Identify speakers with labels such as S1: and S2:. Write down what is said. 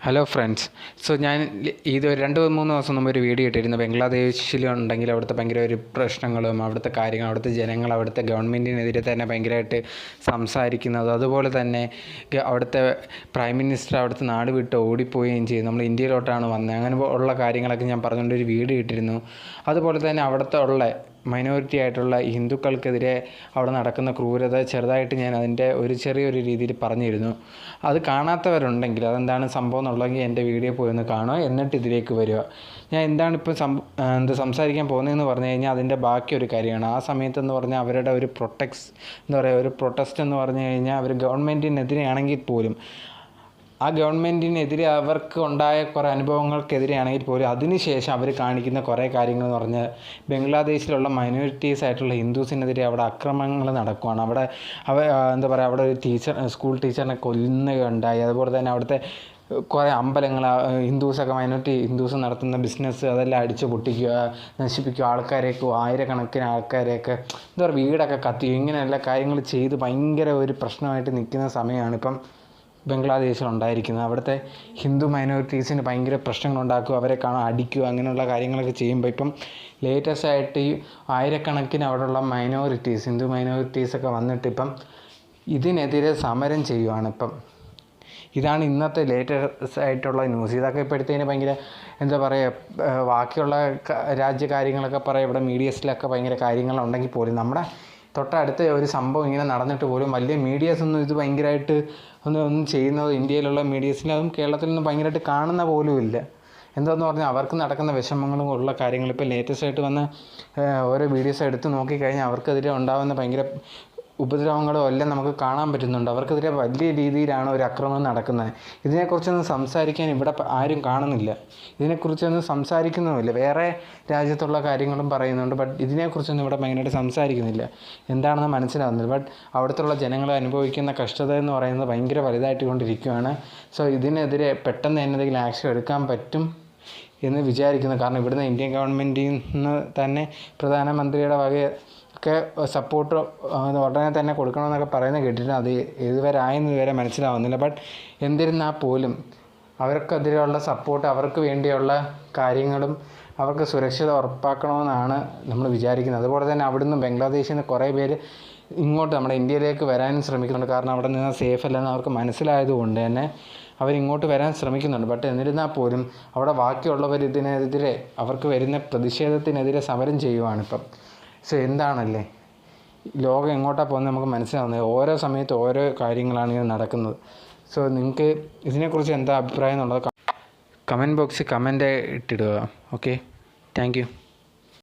S1: Hello friends so ഞാൻ ഇത് രണ്ട് മൂന്ന് ദിവസം മുമ്പ് ഒരു വീഡിയോ ഇട്ടിരുന്നു. ബംഗ്ലാദേശിലുണ്ടെങ്കിൽ അവിടുത്തെ ഭയങ്കര ഒരു പ്രശ്നങ്ങളും അവിടുത്തെ കാര്യങ്ങൾ അവിടുത്തെ ജനങ്ങൾ അവിടുത്തെ ഗവൺമെന്റിനെതിരെ തന്നെ ഭയങ്കരമായിട്ട് സംസാരിക്കുന്നത് അതുപോലെ തന്നെ അവിടുത്തെ പ്രൈം മിനിസ്റ്റർ അവിടുത്തെ നാട് വിട്ട് ഓടിപ്പോവുകയും ചെയ്തു. നമ്മൾ ഇന്ത്യയിലോട്ടാണ് വന്നത്. അങ്ങനെ ഉള്ള കാര്യങ്ങളൊക്കെ ഞാൻ പറഞ്ഞുകൊണ്ട് ഒരു വീഡിയോ ഇട്ടിരുന്നു. അതുപോലെ തന്നെ അവിടുത്തെ ഉള്ള മൈനോറിറ്റി ആയിട്ടുള്ള ഹിന്ദുക്കൾക്കെതിരെ അവിടെ നടക്കുന്ന ക്രൂരത ചെറുതായിട്ട് ഞാൻ അതിന്റെ ഒരു ചെറിയൊരു രീതിയിൽ പറഞ്ഞിരുന്നു. അത് കാണാത്തവരുണ്ടെങ്കിൽ അതെന്താണ് സംഭവം എന്നുള്ളതെങ്കിൽ എന്റെ വീഡിയോ പോയി ഒന്ന് കാണുക. എന്നിട്ട് ഇതിലേക്ക് വരിക. ഞാൻ എന്താണ് ഇപ്പോൾ സം എന്ത് സംസാരിക്കാൻ പോകുന്നതെന്ന് പറഞ്ഞു കഴിഞ്ഞാൽ അതിന്റെ ബാക്കി ഒരു കാര്യമാണ്. ആ സമയത്തെന്ന് പറഞ്ഞാൽ അവരുടെ ഒരു പ്രൊട്ടക്സ് എന്താ പറയുക ഒരു പ്രൊട്ടസ്റ്റ് എന്ന് പറഞ്ഞു കഴിഞ്ഞാൽ അവർ ഗവൺമെന്റിനെതിരെയാണെങ്കിൽ പോലും ആ ഗവൺമെന്റിനെതിരെ അവർക്ക് ഉണ്ടായ കുറേ അനുഭവങ്ങൾക്കെതിരെയാണെങ്കിൽ പോലും അതിനുശേഷം അവർ കാണിക്കുന്ന കുറേ കാര്യങ്ങൾ എന്ന് പറഞ്ഞാൽ ബംഗ്ലാദേശിലുള്ള മൈനോറിറ്റീസ് ആയിട്ടുള്ള ഹിന്ദുസിനെതിരെ അവിടെ അക്രമങ്ങൾ നടക്കുവാണ്. അവിടെ അവ എന്താ പറയുക അവിടെ ഒരു ടീച്ചർ സ്കൂൾ ടീച്ചറിനെ കൊല്ലുകയുണ്ടായി അതുപോലെ തന്നെ അവിടുത്തെ കുറേ അമ്പലങ്ങൾ ഹിന്ദുസൊക്കെ മൈനോറിറ്റി ഹിന്ദുസ് നടത്തുന്ന ബിസിനസ് അതെല്ലാം അടിച്ചു പൊട്ടിക്കുക നശിപ്പിക്കുക ആൾക്കാരെയൊക്കെ ആയിരക്കണക്കിന് ആൾക്കാരെയൊക്കെ എന്താ പറയുക വീടൊക്കെ കത്തി ഇങ്ങനെയുള്ള കാര്യങ്ങൾ ചെയ്ത് ഭയങ്കര ഒരു പ്രശ്നമായിട്ട് നിൽക്കുന്ന സമയമാണ്. ഇപ്പം ബംഗ്ലാദേശിൽ ഉണ്ടായിരിക്കുന്നത് അവിടുത്തെ ഹിന്ദു മൈനോറിറ്റീസിന് ഭയങ്കര പ്രശ്നങ്ങൾ ഉണ്ടാക്കുക അവരെ കാണാൻ അടിക്കുക അങ്ങനെയുള്ള കാര്യങ്ങളൊക്കെ ചെയ്യുമ്പോൾ ഇപ്പം ലേറ്റസ്റ്റ് ആയിട്ട് ഈ ആയിരക്കണക്കിന് അവിടെയുള്ള മൈനോറിറ്റീസ് ഹിന്ദു മൈനോറിറ്റീസൊക്കെ വന്നിട്ട് ഇപ്പം ഇതിനെതിരെ സമരം ചെയ്യുവാണ് ഇപ്പം. ഇതാണ് ഇന്നത്തെ ലേറ്റസ്റ്റ് ആയിട്ടുള്ള ന്യൂസ് ഇതൊക്കെ ഇപ്പോഴത്തേന് ഭയങ്കര എന്താ പറയുക ബാക്കിയുള്ള രാജ്യ രാജ്യകാര്യങ്ങളൊക്കെ പറയാം ഇവിടെ മീഡിയസിലൊക്കെ ഭയങ്കര കാര്യങ്ങളുണ്ടെങ്കിൽ പോലും നമ്മുടെ തൊട്ടടുത്ത ഒരു സംഭവം ഇങ്ങനെ നടന്നിട്ട് പോലും വലിയ മീഡിയാസ് ഒന്നും ഇത് ഭയങ്കരമായിട്ട് ഒന്നും ഒന്നും ചെയ്യുന്നത് ഇന്ത്യയിലുള്ള മീഡിയസിൽ അതും കേരളത്തിലൊന്നും ഭയങ്കരമായിട്ട് കാണുന്ന പോലും ഇല്ല. എന്താന്ന് പറഞ്ഞാൽ അവർക്ക് നടക്കുന്ന വിഷമങ്ങളും ഉള്ള കാര്യങ്ങൾ ഇപ്പോൾ ലേറ്റസ്റ്റ് ആയിട്ട് വന്ന ഓരോ വീഡിയോസ് എടുത്ത് നോക്കിക്കഴിഞ്ഞാൽ അവർക്കെതിരെ ഉണ്ടാകുന്ന ഭയങ്കര ഉപദ്രവങ്ങളും എല്ലാം നമുക്ക് കാണാൻ പറ്റുന്നുണ്ട്. അവർക്കെതിരെ വലിയ രീതിയിലാണ് ഒരു ആക്രമണം നടക്കുന്നത്. ഇതിനെക്കുറിച്ചൊന്നും സംസാരിക്കാൻ ഇവിടെ ആരും കാണുന്നില്ല. ഇതിനെക്കുറിച്ചൊന്നും സംസാരിക്കുന്നുമില്ല വേറെ രാജ്യത്തുള്ള കാര്യങ്ങളും പറയുന്നുണ്ട് ബട്ട് ഇതിനെക്കുറിച്ചൊന്നും ഇവിടെ ഭയങ്കരമായിട്ട് സംസാരിക്കുന്നില്ല. എന്താണെന്ന് മനസ്സിലാവുന്നില്ല. ബട്ട് അവിടുത്തെ ജനങ്ങൾ അനുഭവിക്കുന്ന കഷ്ടത എന്ന് പറയുന്നത് ഭയങ്കര വലുതായിട്ട് കൊണ്ടിരിക്കുകയാണ് സോ ഇതിനെതിരെ പെട്ടെന്ന് എന്തെങ്കിലും ആക്ഷൻ എടുക്കാൻ പറ്റും? എന്ന് വിചാരിക്കുന്നു. കാരണം ഇവിടുന്ന് ഇന്ത്യൻ ഗവൺമെന്റിൽ നിന്ന് തന്നെ പ്രധാനമന്ത്രിയുടെ വക ഒക്കെ സപ്പോർട്ട് ഉടനെ തന്നെ കൊടുക്കണമെന്നൊക്കെ പറയുന്നത് കേട്ടിട്ടുണ്ട് അത് ഇതുവരെ ആയെന്ന് ഇതുവരെ മനസ്സിലാവുന്നില്ല. ബട്ട് എന്നിരുന്നാൽ പോലും അവർക്കെതിരെയുള്ള സപ്പോർട്ട് അവർക്ക് വേണ്ടിയുള്ള കാര്യങ്ങളും അവർക്ക് സുരക്ഷിത ഉറപ്പാക്കണമെന്നാണ് നമ്മൾ വിചാരിക്കുന്നത്. അതുപോലെ തന്നെ അവിടുന്ന് ബംഗ്ലാദേശിൽ നിന്ന് കുറേ പേര് ഇങ്ങോട്ട് നമ്മുടെ ഇന്ത്യയിലേക്ക് വരാനും ശ്രമിക്കുന്നുണ്ട്. കാരണം അവിടെ നിന്ന് സേഫ് അല്ലെന്ന് അവർക്ക് മനസ്സിലായതുകൊണ്ട് തന്നെ അവരിങ്ങോട്ട് വരാൻ ശ്രമിക്കുന്നുണ്ട്. ബട്ട് എന്നിരുന്നാൽ പോലും അവിടെ ബാക്കിയുള്ളവർ ഇതിനെതിരെ അവർക്ക് വരുന്ന പ്രതിഷേധത്തിനെതിരെ സമരം ചെയ്യുവാണ് ഇപ്പം. സോ എന്താണല്ലേ? ലോകം എങ്ങോട്ടാണ് പോകുന്നത് നമുക്ക് മനസ്സിലാവുന്നത് ഓരോ സമയത്ത് ഓരോ കാര്യങ്ങളാണ് ഇങ്ങനെ നടക്കുന്നത്. സോ നിങ്ങൾക്ക് ഇതിനെക്കുറിച്ച് എന്താ അഭിപ്രായം എന്നുള്ളത് കമന്റ് ബോക്സിൽ കമന്റ് ഇട്ടിടുക. Okay thank